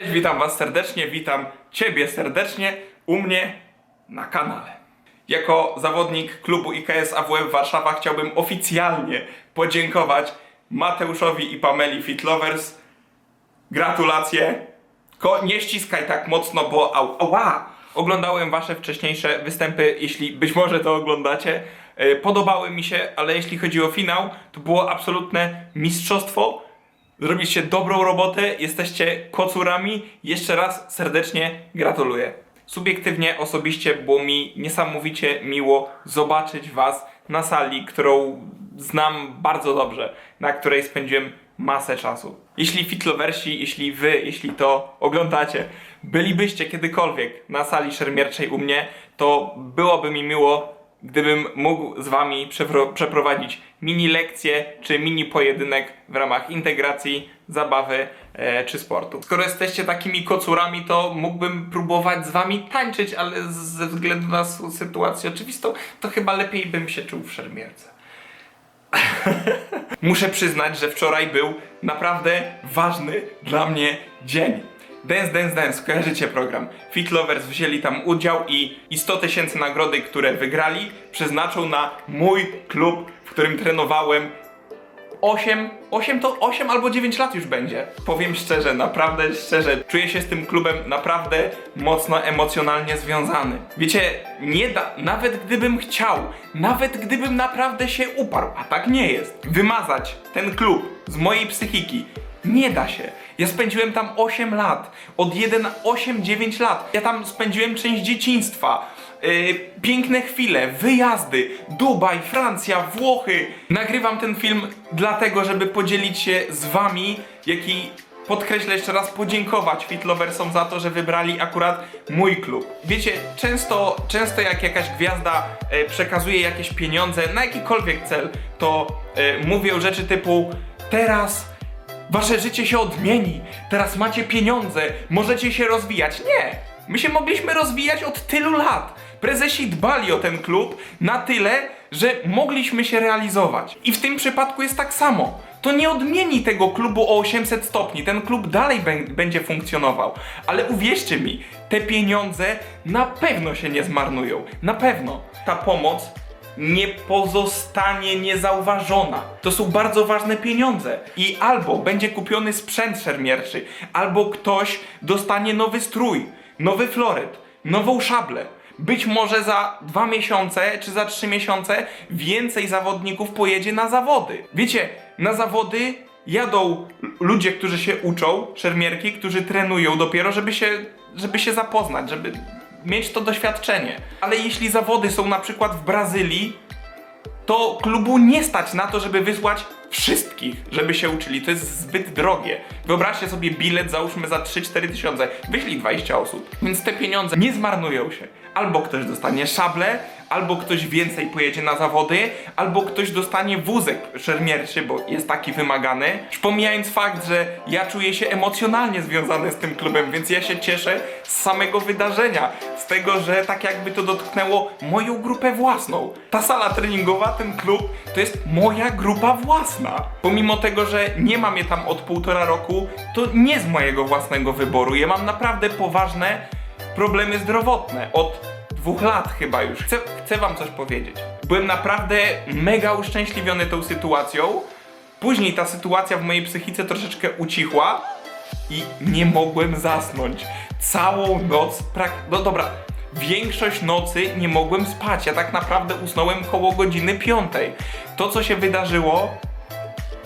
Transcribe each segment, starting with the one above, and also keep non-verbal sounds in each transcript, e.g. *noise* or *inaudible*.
Witam Was serdecznie, witam Ciebie serdecznie u mnie na kanale. Jako zawodnik klubu IKS AWF Warszawa chciałbym oficjalnie podziękować Mateuszowi i Pameli Fitlovers. Gratulacje. Ko nie ściskaj tak mocno, bo au, ała! Oglądałem Wasze wcześniejsze występy, jeśli być może to oglądacie. E, Podobały mi się, ale jeśli chodzi o finał, to było absolutne mistrzostwo. Zrobiliście dobrą robotę, jesteście kocurami. Jeszcze raz serdecznie gratuluję. Subiektywnie, osobiście było mi niesamowicie miło zobaczyć Was na sali, którą znam bardzo dobrze, na której spędziłem masę czasu. Jeśli fitlowersi, jeśli Wy, jeśli to oglądacie, bylibyście kiedykolwiek na sali szermierczej u mnie, to byłoby mi miło gdybym mógł z wami przepro- przeprowadzić mini lekcję czy mini pojedynek w ramach integracji, zabawy e, czy sportu. Skoro jesteście takimi kocurami, to mógłbym próbować z wami tańczyć, ale ze względu na sytuację oczywistą, to chyba lepiej bym się czuł w szermierce. *laughs* Muszę przyznać, że wczoraj był naprawdę ważny dla mnie dzień. Dance Dance Dance, kojarzycie program. Fit Lovers wzięli tam udział i, i 100 tysięcy nagrody, które wygrali, przeznaczą na mój klub, w którym trenowałem 8, 8 to 8 albo 9 lat już będzie. Powiem szczerze, naprawdę szczerze, czuję się z tym klubem naprawdę mocno emocjonalnie związany. Wiecie, nie da, nawet gdybym chciał, nawet gdybym naprawdę się uparł, a tak nie jest, wymazać ten klub z mojej psychiki, nie da się. Ja spędziłem tam 8 lat. Od 1, 8, 9 lat. Ja tam spędziłem część dzieciństwa. Yy, piękne chwile, wyjazdy, Dubaj, Francja, Włochy. Nagrywam ten film dlatego, żeby podzielić się z wami, jak i podkreślę jeszcze raz, podziękować Fitloversom za to, że wybrali akurat mój klub. Wiecie, często, często jak jakaś gwiazda e, przekazuje jakieś pieniądze na jakikolwiek cel, to e, mówią rzeczy typu teraz Wasze życie się odmieni, teraz macie pieniądze, możecie się rozwijać. Nie! My się mogliśmy rozwijać od tylu lat. Prezesi dbali o ten klub na tyle, że mogliśmy się realizować. I w tym przypadku jest tak samo. To nie odmieni tego klubu o 800 stopni. Ten klub dalej bę- będzie funkcjonował. Ale uwierzcie mi, te pieniądze na pewno się nie zmarnują. Na pewno. Ta pomoc nie pozostanie niezauważona. To są bardzo ważne pieniądze. I albo będzie kupiony sprzęt szermierczy, albo ktoś dostanie nowy strój, nowy floret, nową szablę. Być może za dwa miesiące czy za trzy miesiące więcej zawodników pojedzie na zawody. Wiecie, na zawody jadą ludzie, którzy się uczą, szermierki, którzy trenują dopiero, żeby się, żeby się zapoznać, żeby mieć to doświadczenie. Ale jeśli zawody są na przykład w Brazylii, to klubu nie stać na to, żeby wysłać wszystkich, żeby się uczyli. To jest zbyt drogie. Wyobraźcie sobie bilet, załóżmy za 3-4 tysiące, wyślij 20 osób. Więc te pieniądze nie zmarnują się. Albo ktoś dostanie szablę, albo ktoś więcej pojedzie na zawody, albo ktoś dostanie wózek szermierczy, bo jest taki wymagany. Już pomijając fakt, że ja czuję się emocjonalnie związany z tym klubem, więc ja się cieszę z samego wydarzenia, z tego, że tak jakby to dotknęło moją grupę własną. Ta sala treningowa, ten klub, to jest moja grupa własna. Pomimo tego, że nie mam je tam od półtora roku, to nie z mojego własnego wyboru. Ja mam naprawdę poważne problemy zdrowotne. Od dwóch lat chyba już. Chcę, chcę wam coś powiedzieć. Byłem naprawdę mega uszczęśliwiony tą sytuacją. Później ta sytuacja w mojej psychice troszeczkę ucichła i nie mogłem zasnąć. Całą noc, prak... no dobra, większość nocy nie mogłem spać. Ja tak naprawdę usnąłem koło godziny piątej. To, co się wydarzyło,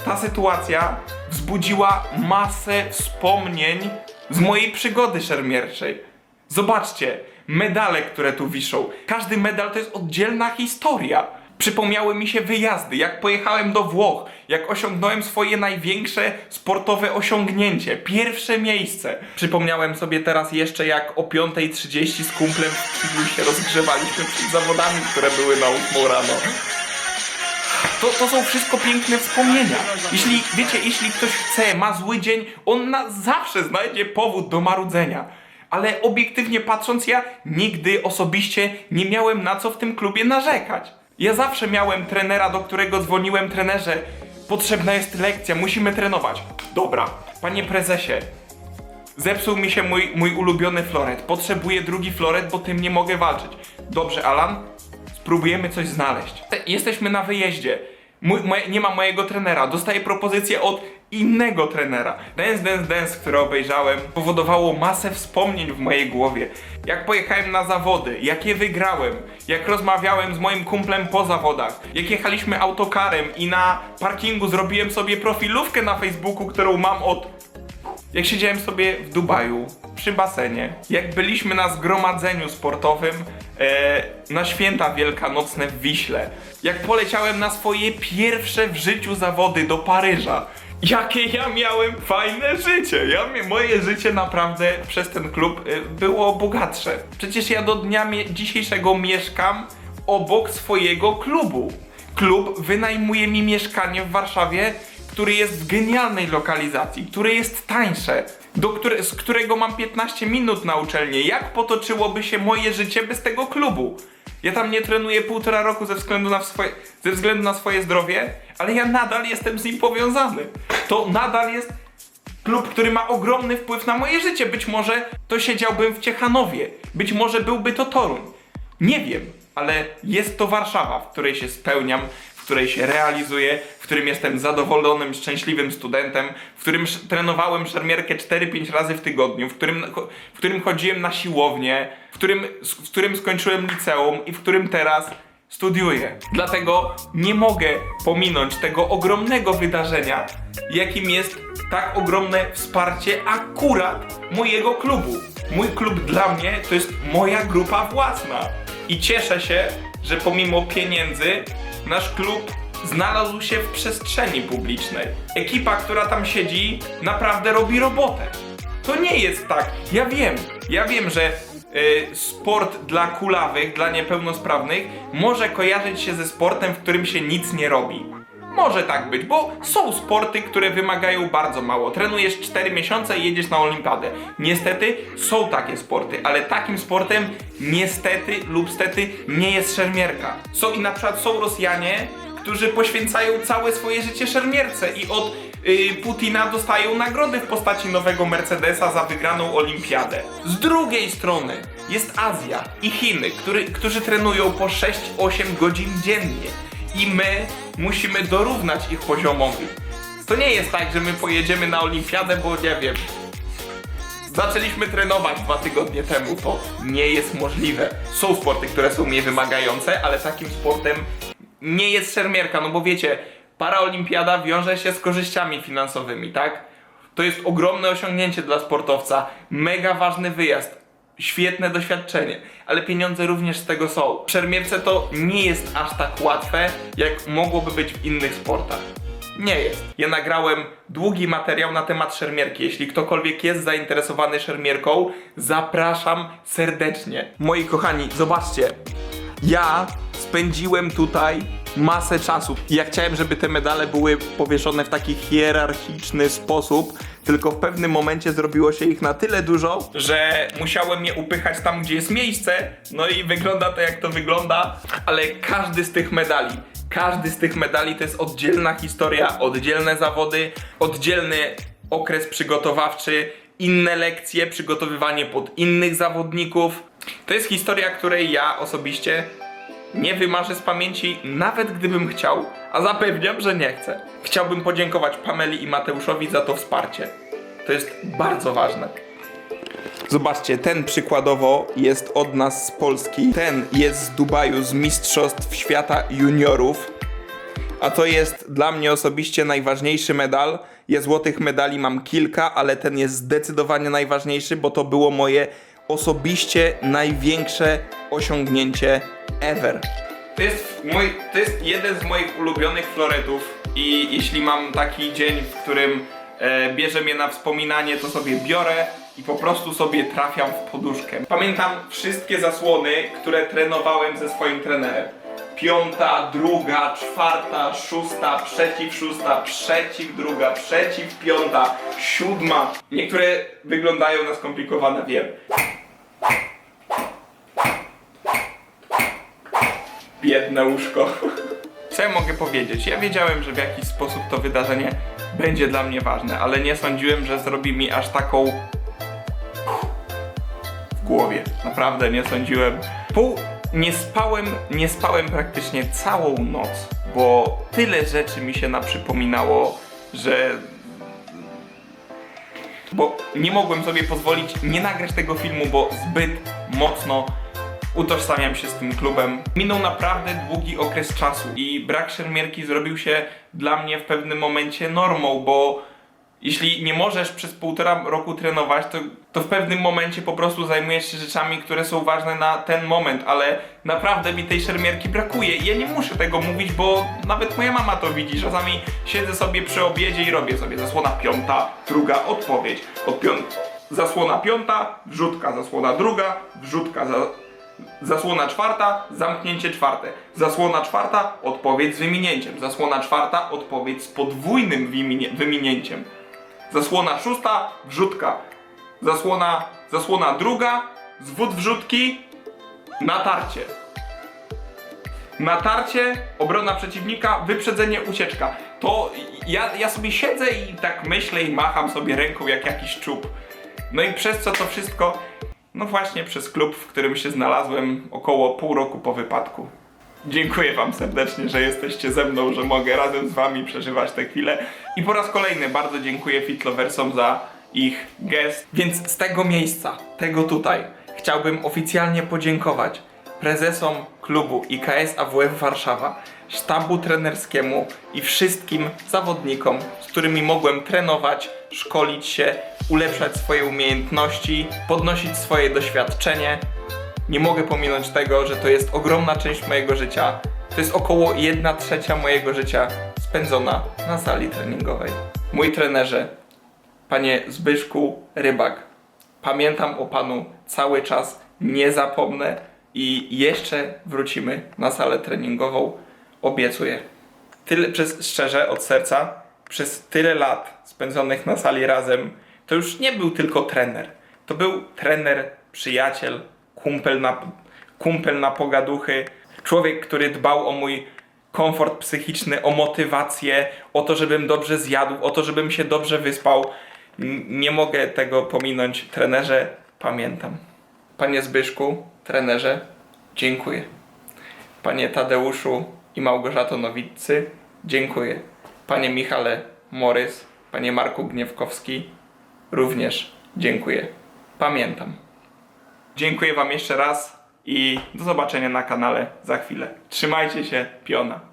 ta sytuacja wzbudziła masę wspomnień z mojej przygody szermierczej. Zobaczcie, medale, które tu wiszą. Każdy medal to jest oddzielna historia. Przypomniały mi się wyjazdy, jak pojechałem do Włoch, jak osiągnąłem swoje największe sportowe osiągnięcie, pierwsze miejsce. Przypomniałem sobie teraz jeszcze, jak o 5.30 z kumplem w się rozgrzewaliśmy przed zawodami, które były na 8 rano. To, to są wszystko piękne wspomnienia. Jeśli, wiecie, jeśli ktoś chce, ma zły dzień, on na zawsze znajdzie powód do marudzenia. Ale obiektywnie patrząc, ja nigdy osobiście nie miałem na co w tym klubie narzekać. Ja zawsze miałem trenera, do którego dzwoniłem trenerze. Potrzebna jest lekcja, musimy trenować. Dobra, panie prezesie, Zepsuł mi się mój, mój ulubiony floret. Potrzebuję drugi floret, bo tym nie mogę walczyć. Dobrze, Alan, spróbujemy coś znaleźć. Jesteśmy na wyjeździe. Mój, moje, nie ma mojego trenera. Dostaję propozycję od innego trenera. Dance Dance Dance, które obejrzałem, powodowało masę wspomnień w mojej głowie. Jak pojechałem na zawody, jak je wygrałem, jak rozmawiałem z moim kumplem po zawodach, jak jechaliśmy autokarem i na parkingu zrobiłem sobie profilówkę na Facebooku, którą mam od jak siedziałem sobie w Dubaju przy basenie, jak byliśmy na zgromadzeniu sportowym e, na święta wielkanocne w Wiśle, jak poleciałem na swoje pierwsze w życiu zawody do Paryża. Jakie ja miałem fajne życie! Ja, moje życie naprawdę przez ten klub e, było bogatsze. Przecież ja do dnia dzisiejszego mieszkam obok swojego klubu. Klub wynajmuje mi mieszkanie w Warszawie, który jest w genialnej lokalizacji, które jest tańsze, do które, z którego mam 15 minut na uczelnię. Jak potoczyłoby się moje życie bez tego klubu? Ja tam nie trenuję półtora roku ze względu na swoje, ze względu na swoje zdrowie, ale ja nadal jestem z nim powiązany. To nadal jest klub, który ma ogromny wpływ na moje życie. Być może to siedziałbym w Ciechanowie, być może byłby to Toruń. Nie wiem, ale jest to Warszawa, w której się spełniam, w której się realizuję, którym jestem zadowolonym, szczęśliwym studentem, w którym trenowałem szermierkę 4-5 razy w tygodniu, w którym, w którym chodziłem na siłownię, w którym, w którym skończyłem liceum i w którym teraz studiuję. Dlatego nie mogę pominąć tego ogromnego wydarzenia, jakim jest tak ogromne wsparcie akurat mojego klubu. Mój klub dla mnie to jest moja grupa własna. I cieszę się, że pomimo pieniędzy nasz klub znalazł się w przestrzeni publicznej. Ekipa, która tam siedzi, naprawdę robi robotę. To nie jest tak. Ja wiem, ja wiem, że y, sport dla kulawych, dla niepełnosprawnych może kojarzyć się ze sportem, w którym się nic nie robi. Może tak być, bo są sporty, które wymagają bardzo mało. Trenujesz 4 miesiące i jedziesz na olimpiadę. Niestety są takie sporty, ale takim sportem niestety lub stety nie jest szermierka. Są i na przykład są Rosjanie, którzy poświęcają całe swoje życie szermierce i od y, Putina dostają nagrody w postaci nowego Mercedesa za wygraną olimpiadę. Z drugiej strony jest Azja i Chiny, który, którzy trenują po 6-8 godzin dziennie i my musimy dorównać ich poziomowi. To nie jest tak, że my pojedziemy na olimpiadę, bo nie wiem, Zaczęliśmy trenować dwa tygodnie temu. To nie jest możliwe. Są sporty, które są mniej wymagające, ale takim sportem nie jest szermierka, no bo wiecie, paraolimpiada wiąże się z korzyściami finansowymi, tak? To jest ogromne osiągnięcie dla sportowca, mega ważny wyjazd, świetne doświadczenie, ale pieniądze również z tego są. W szermierce to nie jest aż tak łatwe, jak mogłoby być w innych sportach. Nie jest. Ja nagrałem długi materiał na temat szermierki. Jeśli ktokolwiek jest zainteresowany szermierką, zapraszam serdecznie. Moi kochani, zobaczcie. Ja spędziłem tutaj masę czasu. Ja chciałem, żeby te medale były powieszone w taki hierarchiczny sposób, tylko w pewnym momencie zrobiło się ich na tyle dużo, że musiałem je upychać tam, gdzie jest miejsce. No i wygląda to, jak to wygląda, ale każdy z tych medali każdy z tych medali to jest oddzielna historia, oddzielne zawody, oddzielny okres przygotowawczy, inne lekcje, przygotowywanie pod innych zawodników. To jest historia, której ja osobiście nie wymarzę z pamięci, nawet gdybym chciał, a zapewniam, że nie chcę. Chciałbym podziękować Pameli i Mateuszowi za to wsparcie. To jest bardzo ważne. Zobaczcie, ten przykładowo jest od nas z Polski, ten jest z Dubaju z Mistrzostw Świata Juniorów, a to jest dla mnie osobiście najważniejszy medal. Ja złotych medali mam kilka, ale ten jest zdecydowanie najważniejszy, bo to było moje osobiście największe osiągnięcie ever. To jest, mój, to jest jeden z moich ulubionych floretów i jeśli mam taki dzień, w którym e, bierze mnie na wspominanie, to sobie biorę i po prostu sobie trafiam w poduszkę. Pamiętam wszystkie zasłony, które trenowałem ze swoim trenerem. Piąta, druga, czwarta, szósta, przeciw szósta, przeciw druga, przeciw piąta, siódma. Niektóre wyglądają na skomplikowane, wiem. Biedne łóżko. Co ja mogę powiedzieć? Ja wiedziałem, że w jakiś sposób to wydarzenie będzie dla mnie ważne, ale nie sądziłem, że zrobi mi aż taką głowie. Naprawdę nie sądziłem. Pół nie spałem, nie spałem praktycznie całą noc, bo tyle rzeczy mi się naprzypominało, że bo nie mogłem sobie pozwolić nie nagrać tego filmu, bo zbyt mocno utożsamiam się z tym klubem. Minął naprawdę długi okres czasu i brak szermierki zrobił się dla mnie w pewnym momencie normą, bo jeśli nie możesz przez półtora roku trenować, to, to w pewnym momencie po prostu zajmujesz się rzeczami, które są ważne na ten moment, ale naprawdę mi tej szermierki brakuje. I ja nie muszę tego mówić, bo nawet moja mama to widzi. Czasami siedzę sobie przy obiedzie i robię sobie zasłona piąta, druga odpowiedź. Od piąt... Zasłona piąta, wrzutka, zasłona druga, wrzutka, za... Zasłona czwarta, zamknięcie czwarte. Zasłona czwarta, odpowiedź z wyminięciem. Zasłona czwarta, odpowiedź z podwójnym wyminie- wyminięciem. Zasłona szósta, wrzutka. Zasłona, zasłona druga, zwód wrzutki, natarcie. Natarcie, obrona przeciwnika, wyprzedzenie, ucieczka. To ja, ja sobie siedzę i tak myślę i macham sobie ręką jak jakiś czub. No i przez co to wszystko? No właśnie przez klub, w którym się znalazłem około pół roku po wypadku. Dziękuję Wam serdecznie, że jesteście ze mną, że mogę razem z Wami przeżywać te chwile. I po raz kolejny bardzo dziękuję Fitloversom za ich gest. Więc z tego miejsca, tego tutaj, chciałbym oficjalnie podziękować prezesom klubu IKS AWF Warszawa, sztabu trenerskiemu i wszystkim zawodnikom, z którymi mogłem trenować, szkolić się, ulepszać swoje umiejętności, podnosić swoje doświadczenie. Nie mogę pominąć tego, że to jest ogromna część mojego życia. To jest około 1 trzecia mojego życia spędzona na sali treningowej. Mój trenerze, panie Zbyszku Rybak, pamiętam o panu cały czas, nie zapomnę i jeszcze wrócimy na salę treningową, obiecuję. Tyle, przez, szczerze, od serca, przez tyle lat spędzonych na sali razem, to już nie był tylko trener. To był trener, przyjaciel, kumpel na, kumpel na pogaduchy, człowiek, który dbał o mój komfort psychiczny, o motywację, o to, żebym dobrze zjadł, o to, żebym się dobrze wyspał. Nie mogę tego pominąć. Trenerze, pamiętam. Panie Zbyszku, trenerze, dziękuję. Panie Tadeuszu i Małgorzato Nowiccy, dziękuję. Panie Michale Morys, panie Marku Gniewkowski, również dziękuję. Pamiętam. Dziękuję Wam jeszcze raz i do zobaczenia na kanale za chwilę. Trzymajcie się, piona.